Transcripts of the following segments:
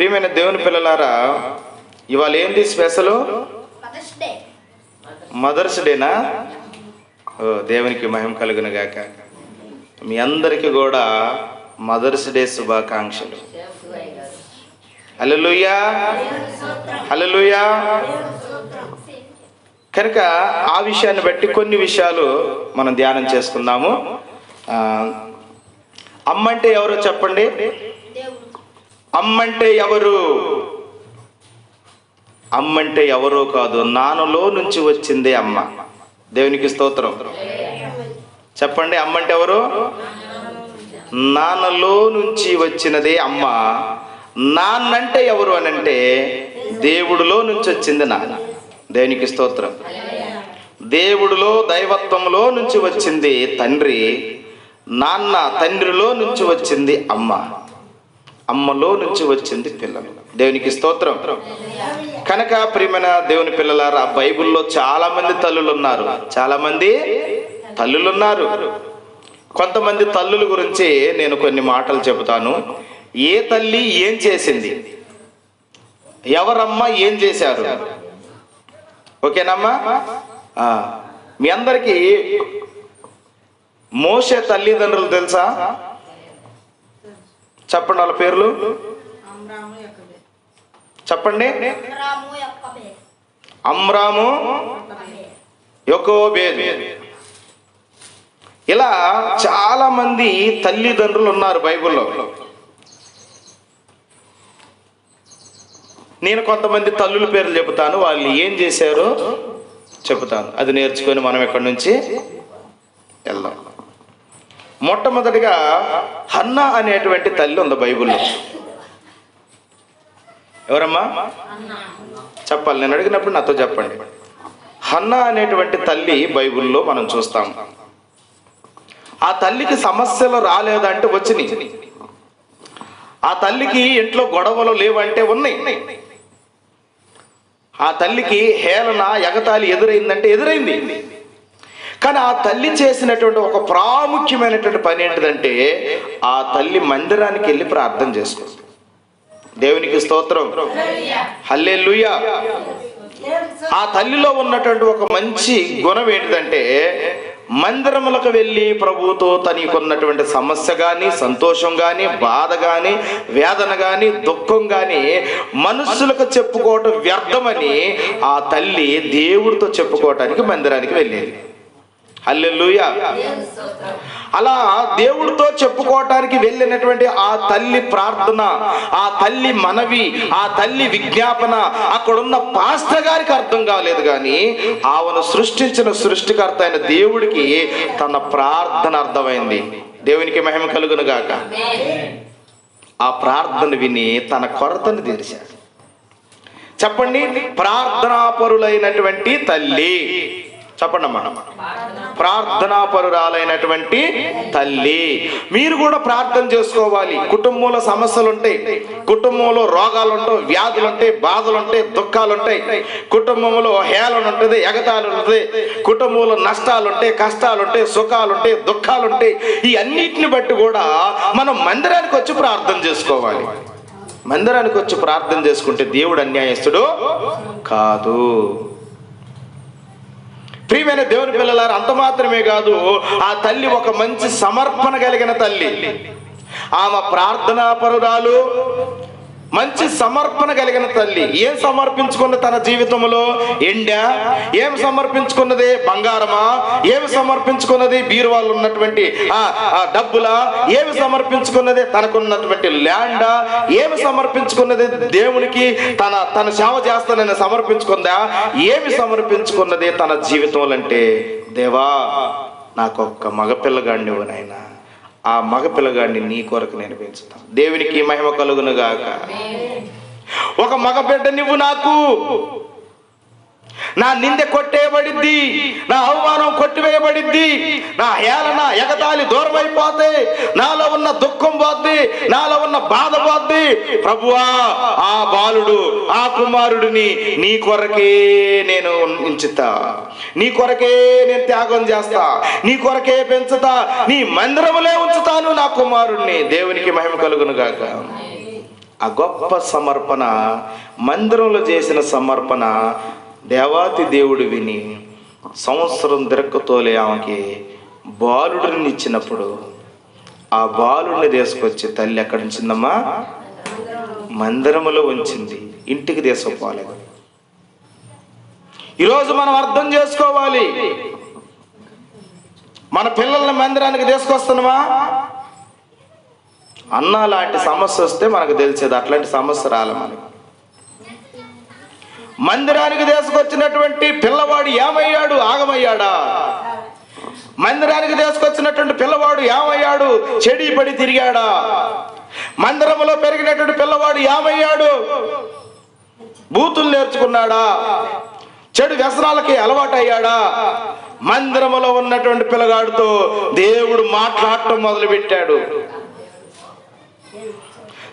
ప్రియమైన దేవుని పిల్లలారా ఇవాళ ఏంది స్పెషల్? మదర్స్ డేనా ఓ దేవునికి మహిమ కలుగును గాక మీ అందరికీ కూడా మదర్స్ డే శుభాకాంక్షలు. హల్లెలూయా హల్లెలూయా కనుక ఆ విషయాన్ని బట్టి కొన్ని విషయాలు మనం ధ్యానం చేసుకుందాము. అమ్మంటే ఎవరో చెప్పండి? అమ్మంటే ఎవరు? అమ్మంటే ఎవరో కాదు. నాన్నలో నుంచి వచ్చిందే అమ్మ. దేవునికి స్తోత్రం. చెప్పండి అమ్మంటే ఎవరు? నాన్నలో నుంచి వచ్చినదే అమ్మ. నాన్నంటే ఎవరు అని అంటే దేవుడిలో నుంచి వచ్చింది నాన్న. దేవునికి స్తోత్రం. దేవుడిలో దైవత్వంలో నుంచి వచ్చింది తండ్రి. నాన్న తండ్రిలో నుంచి వచ్చింది అమ్మ. అమ్మలో నుంచి వచ్చింది పిల్లలు. దేవునికి స్తోత్రం. కనుక ప్రియమైన దేవుని పిల్లలారా బైబిల్లో చాలా మంది తల్లులు ఉన్నారు చాలా మంది తల్లులు ఉన్నారు కొంతమంది తల్లుల గురించి నేను కొన్ని మాటలు చెబుతాను. ఏ తల్లి ఏం చేసింది? ఎవరమ్మ ఏం చేశారు? ఓకేనమ్మా? మీ అందరికీ మోసే తల్లిదండ్రులు తెలుసా? చెప్పండి వాళ్ళ పేర్లు? చెప్పండి. అమ్రాము ఇలా చాలా మంది తల్లిదండ్రులు ఉన్నారు బైబిల్లో. నేను కొంతమంది తల్లుల పేర్లు చెబుతాను. వాళ్ళు ఏం చేశారో చెబుతాను. అది నేర్చుకొని మనం ఇక్కడి నుంచి వెళ్దాం. మొట్టమొదటిగా హన్నా అనేటువంటి తల్లి ఉంది బైబిల్లో. ఎవరమ్మా? చెప్పాలి. నేను అడిగినప్పుడు నాతో చెప్పండి. హన్నా అనేటువంటి తల్లి బైబిల్లో మనం చూస్తాం. ఆ తల్లికి సమస్యలు రాలేదంటే వచ్చినాయి. ఆ తల్లికి ఇంట్లో గొడవలు లేవంటే ఉన్నాయి. ఆ తల్లికి హేళన ఎగతాళి ఎదురైందంటే ఎదురైంది. కానీ ఆ తల్లి చేసినటువంటి ఒక ప్రాముఖ్యమైనటువంటి పని ఏంటిదంటే ఆ తల్లి మందిరానికి వెళ్ళి ప్రార్థన చేసుకుంది. దేవునికి స్తోత్రం. హల్లే ఆ తల్లిలో ఉన్నటువంటి ఒక మంచి గుణం ఏంటిదంటే మందిరములకు వెళ్ళి ప్రభువుతో తనకున్నటువంటి సమస్య కానీ సంతోషం కానీ బాధ కానీ వేదన కానీ దుఃఖం కానీ మనుషులకు చెప్పుకోవటం వ్యర్థమని ఆ తల్లి దేవుడితో చెప్పుకోవటానికి మందిరానికి వెళ్ళేది. హల్లెలూయా. అలా దేవుడితో చెప్పుకోవటానికి వెళ్ళినటువంటి ఆ తల్లి ప్రార్థన ఆ తల్లి మనవి ఆ తల్లి విజ్ఞాపన అక్కడున్న పాస్టర్ గారికి అర్థం కాలేదు కానీ ఆమెను సృష్టించిన సృష్టికర్త అయిన దేవుడికి తన ప్రార్థన అర్థమైంది. దేవునికి మహిమ కలుగును గాక. ఆ ప్రార్థన విని తన కొరతను తీర్చాడు. చెప్పండి ప్రార్థనాపరులైనటువంటి తల్లి. చెప్పండి అమ్మా ప్రార్థనాపరురాలైనటువంటి తల్లి. మీరు కూడా ప్రార్థన చేసుకోవాలి. కుటుంబంలో సమస్యలు ఉంటాయి కుటుంబంలో రోగాలు ఉంటాయి వ్యాధులు ఉంటాయి బాధలు ఉంటాయి దుఃఖాలు ఉంటాయి కుటుంబంలో హేళన ఉంటుంది ఎగతాలు ఉంటుంది కుటుంబంలో నష్టాలు ఉంటాయి కష్టాలు ఉంటాయి సుఖాలు ఉంటాయి దుఃఖాలు ఉంటాయి ఈ అన్నిటిని బట్టి కూడా మనం మందిరానికి వచ్చి ప్రార్థన చేసుకోవాలి. మందిరానికి వచ్చి ప్రార్థన చేసుకుంటే దేవుడు అన్యాయస్తుడు కాదు. ప్రియమైన దేవుని పిల్లలారు అంత మాత్రమే కాదు ఆ తల్లి ఒక మంచి సమర్పణ కలిగిన తల్లి. ఆమె ప్రార్థనా పరురాలు మంచి సమర్పణ కలిగిన తల్లి. ఏం సమర్పించుకున్న తన జీవితంలో? ఎండా. ఏం సమర్పించుకున్నది? బంగారమా? ఏమి సమర్పించుకున్నది? బీరువాళ్ళు ఉన్నటువంటి డబ్బులా? ఏమి సమర్పించుకున్నది? తనకున్నటువంటి ల్యాండా? ఏమి సమర్పించుకున్నది దేవునికి? తన తన సేవ చేస్తానని సమర్పించుకుందా? ఏమి సమర్పించుకున్నది తన జీవితంలో అంటే దేవా నాకొక్క మగపిల్లగాడిని నాయనా. ఆ మగ పిల్లగాడిని నీ కొరకు నేను పెంచుతాను. దేవునికి మహిమ కలుగునుగాక ఒక మగ బిడ్డ నువ్వు నాకు. నా నిందె కొట్టేయబడిద్ది నా అవమానం కొట్టివేయబడిద్ది నా హేళన ఎగతాళి దూరం అయిపోతే నాలో ఉన్న దుఃఖం పోద్ది నాలో ఉన్న బాధ పోద్ది. ప్రభువా ఆ బాలుడు ఆ కుమారుడిని నీ కొరకే నేను ఉంచుతా. నీ కొరకే నేను త్యాగం చేస్తా. నీ కొరకే పెంచుతా. నీ మందిరములే ఉంచుతాను నా కుమారుడిని దేవునికి మహిమ కలుగును గాక ఆ గొప్ప సమర్పణ మందిరంలో చేసిన సమర్పణ దేవాతి దేవుడు విని సంవత్సరం దిరక్కతోలే ఆమెకి బాలుడిని ఇచ్చినప్పుడు ఆ బాలుడిని తీసుకొచ్చి తల్లి ఎక్కడి నుంచిందమ్మా? మందిరములో ఉంచింది. ఇంటికి తీసుకుపోలేదు ఈరోజు మనం అర్థం చేసుకోవాలి. మన పిల్లల్ని మందిరానికి తీసుకొస్తున్నామా? అన్న లాంటి సమస్య వస్తే మనకు తెలిసేది అట్లాంటి సమస్య రాలే మనకి. మందిరానికి తీసుకొచ్చినటువంటి పిల్లవాడు ఏమయ్యాడు? ఆగమయ్యాడా? మందిరానికి తీసుకొచ్చినటువంటి పిల్లవాడు ఏమయ్యాడు? చెడి పడి తిరిగాడా? మందిరంలో పెరిగినటువంటి పిల్లవాడు ఏమయ్యాడు బూతులు నేర్చుకున్నాడా? చెడు వ్యసనాలకి అలవాటయ్యాడా? మందిరములో ఉన్నటువంటి పిల్లగాడితో దేవుడు మాట్లాడటం మొదలుపెట్టాడు.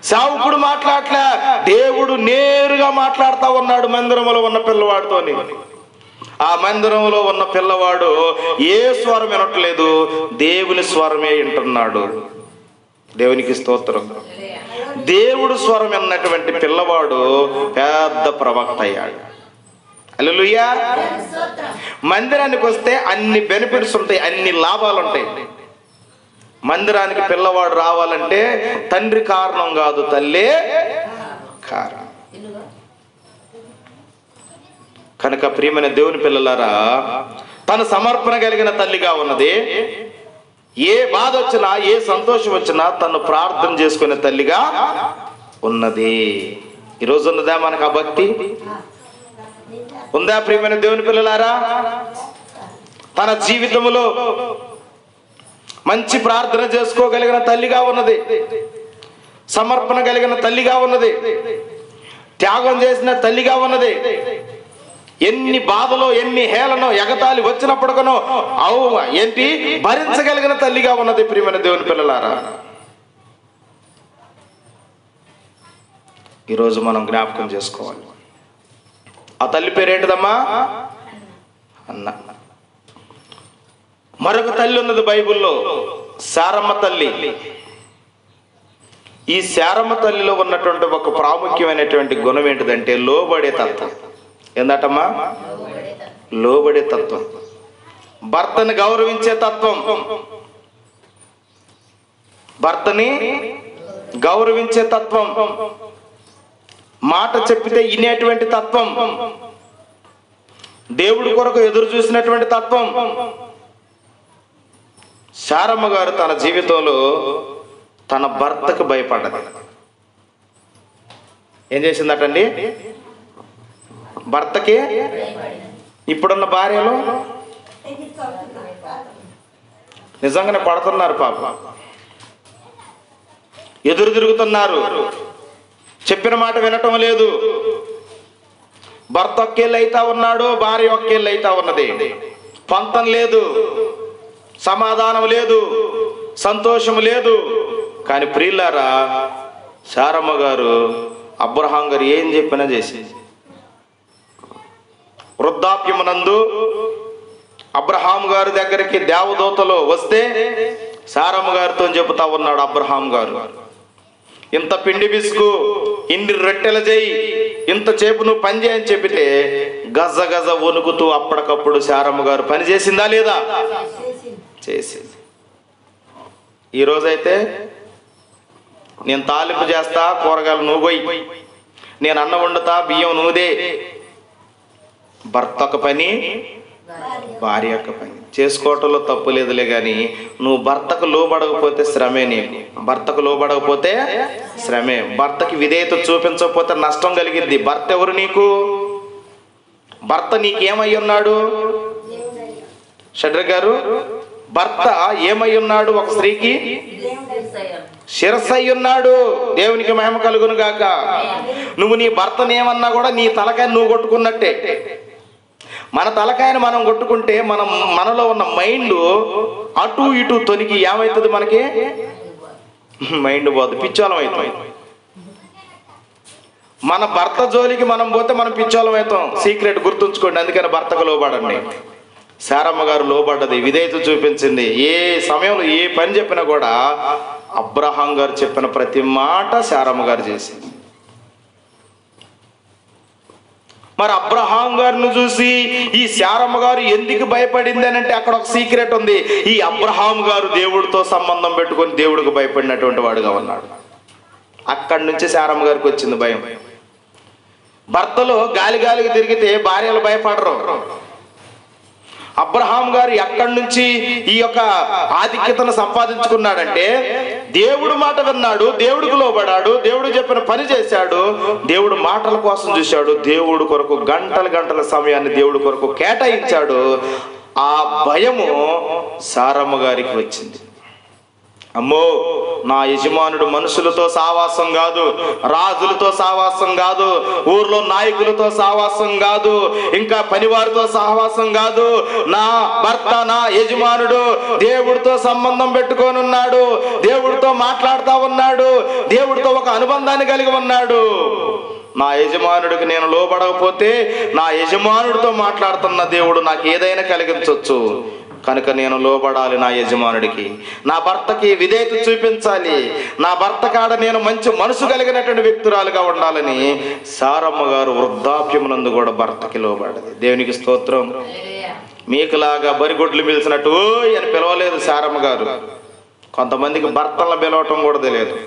సావుకుడు మాట్లాడలే దేవుడు నేరుగా మాట్లాడుతూ ఉన్నాడు మందిరములో ఉన్న పిల్లవాడితోని. ఆ మందిరంలో ఉన్న పిల్లవాడు ఏ స్వరం వినట్లేదు దేవుని స్వరమే వింటున్నాడు. దేవునికి స్తోత్రం. దేవుడు స్వరం అన్నటువంటి పిల్లవాడు పెద్ద ప్రవక్త అయ్యాడు. అల్లుయ్యా మందిరానికి వస్తే అన్ని బెనిఫిట్స్ ఉంటాయి అన్ని లాభాలు ఉంటాయి. మందిరానికి పిల్లవాడు రావాలంటే తండ్రి కారణం కాదు తల్లే కారణం. కనుక ప్రియమైన దేవుని పిల్లలారా తను సమర్పణ కలిగిన తల్లిగా ఉన్నది ఏ బాధ వచ్చినా ఏ సంతోషం వచ్చినా తను ప్రార్థన చేసుకునే తల్లిగా ఉన్నది. ఈరోజు ఉన్నదా మనకు ఆ భక్తి? ఉందా ప్రియమైన దేవుని పిల్లలారా? తన జీవితంలో మంచి ప్రార్థన చేసుకోగలిగిన తల్లిగా ఉన్నది. సమర్పణ కలిగిన తల్లిగా ఉన్నది. త్యాగం చేసిన తల్లిగా ఉన్నది. ఎన్ని బాధలో ఎన్ని హేళనో ఎగతాళి వచ్చినప్పటికనో అవు ఏంటి? భరించగలిగిన తల్లిగా ఉన్నది ప్రియమైన దేవుని పిల్లలారా. ఈరోజు మనం జ్ఞాపకం చేసుకోవాలి. ఆ తల్లి పేరేంటిదమ్మా? అన్న. మరొక తల్లి ఉన్నది బైబిల్లో శారమ్మ తల్లి. ఈ శారమ్మ తల్లిలో ఉన్నటువంటి ఒక ప్రాముఖ్యమైనటువంటి గుణం ఏంటిదంటే లోబడే తత్వం. ఏందటమ్మా? లోబడే తత్వం. భర్తని గౌరవించే తత్వం. భర్తని గౌరవించే తత్వం. మాట చెప్పితే ఇనేటువంటి తత్వం. దేవుడి కొరకు ఎదురు చూసినటువంటి తత్వం. శారమ్మ గారు తన జీవితంలో తన భర్తకు భయపడ్డది. ఏం చేసిందటండి? భర్తకి ఇప్పుడున్న భార్యలు నిజంగానే పడుతున్నారు పాప. ఎదురు తిరుగుతున్నారు. చెప్పిన మాట వినటం లేదు. భర్త ఒక్కేళ్ళు అయితా ఉన్నాడు భార్య ఒక్కేళ్ళు అయితా ఉన్నది. పంతం లేదు సమాధానం లేదు సంతోషం లేదు. కానీ ప్రియులారా శారమ్మ గారు అబ్రహాం గారు ఏం చెప్పినా చేసేది? వృద్ధాప్యమునందు అబ్రహాం గారి దగ్గరికి దేవదూతలు వస్తే సారమ్మ గారితో చెబుతా ఉన్నాడు అబ్రహాం గారు. ఇంత పిండి బిస్కు ఇన్ని రొట్టెలు చేయి ఇంతసేపు నువ్వు పని చేయని చెప్పితే గజ గజ వణుకుతూ అప్పటికప్పుడు శారమ్మ గారు పని చేసిందా లేదా? చేసింది. ఈరోజైతే నేను తాలింపు చేస్తా కూరగాయలు నువ్వు పోయి నేను అన్నం వండుతా బియ్యం నువ్వుదే భర్త ఒక పని భార్య యొక్క పని. చేసుకోవటంలో తప్పు లేదులే కానీ నువ్వు భర్తకు లోబడకపోతే శ్రమే నీకు. భర్తకు లోబడకపోతే శ్రమే. భర్తకి విధేయత చూపించకపోతే నష్టం కలిగింది భర్త ఎవరు నీకు? భర్త నీకేమై ఉన్నాడు? షడ్ర గారు భర్త ఏమై ఉన్నాడు ఒక స్త్రీకి? శిరస్సై ఉన్నాడు. దేవునికి మహిమ కలుగును గాక. నువ్వు నీ భర్తనేమన్నా కూడా నీ తలకాయ నువ్వు కొట్టుకున్నట్టే. మన తలకాయని మనం కొట్టుకుంటే మనం మనలో ఉన్న మైండ్ అటు ఇటు తొనికి ఏమవుతుంది మనకి? మైండ్ పోదు పిచ్చోళం అవుతాం. మన భర్త జోలికి మనం పోతే మనం పిచ్చోళం అవుతాం. సీక్రెట్ గుర్తుంచుకోండి అందుకని భర్తకు లోబడండి. శారమ్మ గారు లోబడ్డది విధేయత చూపించింది. ఏ సమయంలో ఏ పని చెప్పినా కూడా అబ్రహాం గారు చెప్పిన ప్రతి మాట శారమ్మ గారు చేసింది. మరి అబ్రహాం గారిని చూసి ఈ శారమ్మ గారు ఎందుకు భయపడింది అని అంటే అక్కడ ఒక సీక్రెట్ ఉంది. ఈ అబ్రహాం గారు దేవుడితో సంబంధం పెట్టుకొని దేవుడికి భయపడినటువంటి వాడుగా ఉన్నాడు. అక్కడి నుంచి శారమ్మ గారికి వచ్చింది భయం. భర్తలు గాలి గాలికి తిరిగితే భార్యలు భయపడరు. అబ్రహాం గారు ఎక్కడి నుంచి ఈ యొక్క ఆధిక్యతను సంపాదించుకున్నాడంటే దేవుడు మాట విన్నాడు దేవుడికి లోబడాడు దేవుడు చెప్పిన పని చేశాడు దేవుడు మాటల కోసం చూశాడు దేవుడు కొరకు గంటల గంటల సమయాన్ని దేవుడు కొరకు కేటాయించాడు. ఆ భయము సారమ్మ గారికి వచ్చింది. అమ్మో నా యజమానుడు మనుషులతో సావాసం కాదు రాజులతో సావాసం కాదు ఊర్లో నాయకులతో సావాసం కాదు ఇంకా పనివారితో సహవాసం కాదు. నా భర్త నా యజమానుడు దేవుడితో సంబంధం పెట్టుకొని ఉన్నాడు దేవుడితో మాట్లాడుతూ ఉన్నాడు దేవుడితో ఒక అనుబంధాన్ని కలిగి ఉన్నాడు. నా యజమానుడికి నేను లోబడకపోతే నా యజమానుడితో మాట్లాడుతున్న దేవుడు నాకు ఏదైనా కలిగించవచ్చు కనుక నేను లోబడాలి నా యజమానుడికి. నా భర్తకి విధేయత చూపించాలి. నా భర్త కాడ నేను మంచి మనసు కలిగినటువంటి వ్యక్తురాలుగా ఉండాలని సారమ్మ గారు వృద్ధాప్యమునందు కూడా భర్తకి లోబడది. దేవునికి స్తోత్రం. మీకులాగా బరిగొడ్లు పిలిచినట్టు అని పిలవలేదు సారమ్మ గారు. కొంతమందికి భర్తలను పిలవటం కూడా తెలియదు.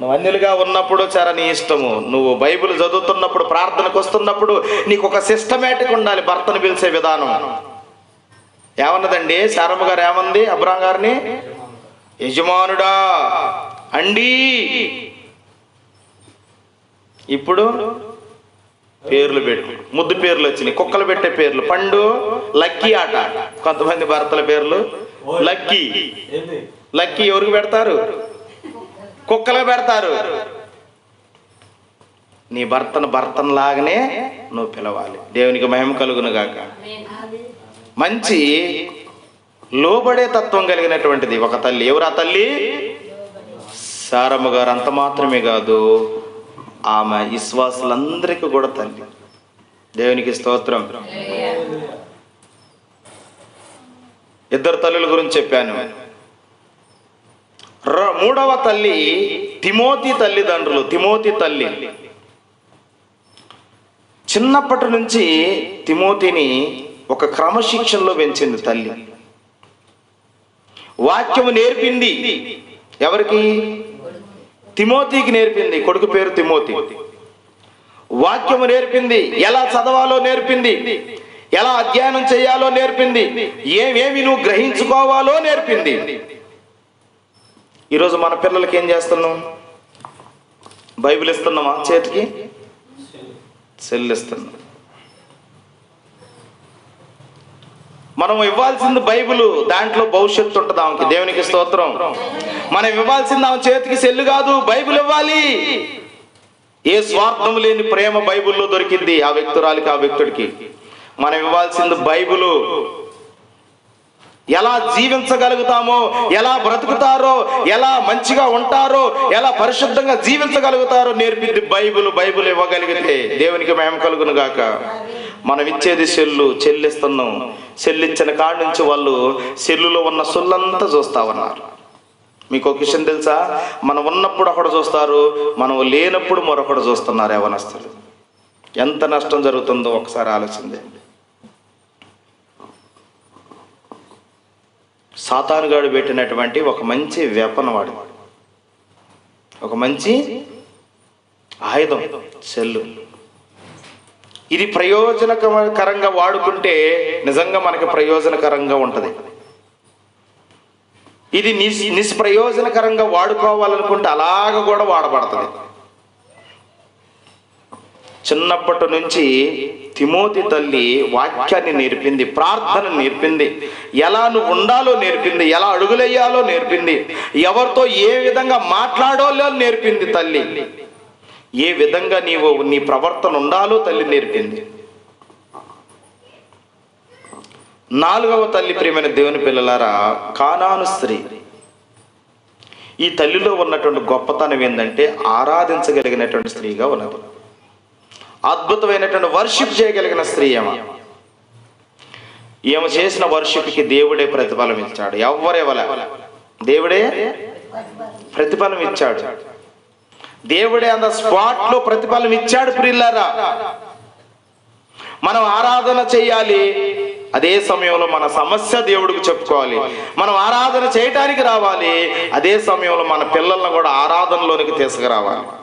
నువ్వు అన్యులుగా ఉన్నప్పుడు చాలా నీ ఇష్టము. నువ్వు బైబిల్ చదువుతున్నప్పుడు ప్రార్థనకు వస్తున్నప్పుడు నీకు ఒక సిస్టమేటిక్ ఉండాలి భర్తను పిలిచే విధానం. ఏమన్నదండి? శారమ్మ గారు ఏమంది? అబ్రాం గారిని? యజమానుడా అండి. ఇప్పుడు పేర్లు పెట్టు. ముద్దు పేర్లు వచ్చినాయి. కుక్కలు పెట్టే పేర్లు. పండు లక్కీ ఆట. కొంతమంది భర్తల పేర్లు. లక్కీ. లక్కీ ఎవరికి పెడతారు? కుక్కలకు పెడతారు. నీ భర్తను భర్తను లాగానే నువ్వు పిలవాలి. దేవునికి మహిమ కలుగును గాక మంచి లోబడే తత్వం కలిగినటువంటిది. ఒక తల్లి. ఎవరు ఆ తల్లి? సారమ్మ గారు. అంత మాత్రమే కాదు ఆమె విశ్వాసులందరికీ కూడా తల్లి. దేవునికి స్తోత్రం. ఇద్దరు తల్లుల గురించి చెప్పాను. ర- మూడవ తల్లి తిమోతి తల్లిదండ్రులు. తిమోతి తల్లి. చిన్నప్పటి నుంచి తిమోతిని ఒక క్రమశిక్షణలో పెంచింది తల్లి. వాక్యము నేర్పింది. ఎవరికి? తిమోతికి నేర్పింది. కొడుకు పేరు తిమోతి. వాక్యము నేర్పింది. ఎలా చదవాలో నేర్పింది. ఎలా అధ్యయనం చేయాలో నేర్పింది. ఏమేమి నువ్వు గ్రహించుకోవాలో నేర్పింది. ఈరోజు మన పిల్లలకి ఏం చేస్తున్నాం? బైబిల్ ఇస్తున్నామా? చేతికి? సెల్ ఇస్తున్నాం. మనం ఇవ్వాల్సింది బైబిల్ దాంట్లో భవిష్యత్తు ఉంటుంది ఆమెకి. దేవునికి స్తోత్రం. మనం ఇవ్వాల్సింది ఆమె చేతికి సెల్లు కాదు బైబిల్ ఇవ్వాలి. ఏ స్వార్థం లేని ప్రేమ బైబిల్లో దొరికింది ఆ వ్యక్తురాలికి ఆ వ్యక్తుడికి. మనం ఇవ్వాల్సింది బైబిలు. ఎలా జీవించగలుగుతామో ఎలా బ్రతుకుతారో ఎలా మంచిగా ఉంటారో ఎలా పరిశుద్ధంగా జీవించగలుగుతారో నేర్పింది బైబిల్. బైబిల్ ఇవ్వగలిగితే దేవునికి మేము కలుగును గాక. మనం ఇచ్చేది సెల్లు చెల్లిస్తున్నాం. చెల్లిచ్చిన కాడ నుంచి వాళ్ళు సెల్లులో ఉన్న సొల్లంతా చూస్తా ఉన్నారు మీకు ఒక విషయం తెలుసా? మనం ఉన్నప్పుడు ఒకడు చూస్తారు మనం లేనప్పుడు మరొకడు చూస్తున్నారు యవనస్తులు. ఎంత నష్టం జరుగుతుందో ఒకసారి ఆలోచించండి. సాతానుగాడు పెట్టినటువంటి ఒక మంచి వెపన వాడు. ఒక మంచి ఆయుధం సెల్లు. ఇది ప్రయోజనకరంగా వాడుకుంటే నిజంగా మనకి ప్రయోజనకరంగా ఉంటుంది. ఇది నిస్ నిష్ప్రయోజనకరంగా వాడుకోవాలనుకుంటే అలాగ కూడా వాడబడుతుంది. చిన్నప్పటి నుంచి తిమోతి తల్లి వాక్యాన్ని నేర్పింది ప్రార్థన నేర్పింది. ఎలా నువ్వు ఉండాలో నేర్పింది ఎలా అడుగులెయ్యాలో నేర్పింది ఎవరితో ఏ విధంగా మాట్లాడాలో నేర్పింది తల్లి. ఏ విధంగా నీవు నీ ప్రవర్తన ఉండాలో తల్లి నేర్పింది. నాలుగవ తల్లి ప్రియమైన దేవుని పిల్లలారా కానాను స్త్రీ. ఈ తల్లిలో ఉన్నటువంటి గొప్పతనం ఏంటంటే ఆరాధించగలిగినటువంటి స్త్రీగా ఉన్నది. అద్భుతమైనటువంటి వర్షిప్ చేయగలిగిన స్త్రీ ఏమ ఈమె చేసిన వర్షిప్కి దేవుడే ప్రతిఫలం ఇచ్చాడు. ఎవరెవల దేవుడే ప్రతిఫలం ఇచ్చాడు. దేవుడే అంత స్పాట్లో ప్రతిఫలం ఇచ్చాడు ప్రిల్లారా మనం ఆరాధన చేయాలి. అదే సమయంలో మన సమస్య దేవుడికి చెప్పుకోవాలి. మనం ఆరాధన చేయటానికి రావాలి. అదే సమయంలో మన పిల్లలను కూడా ఆరాధనలోనికి తీసుకురావాలి.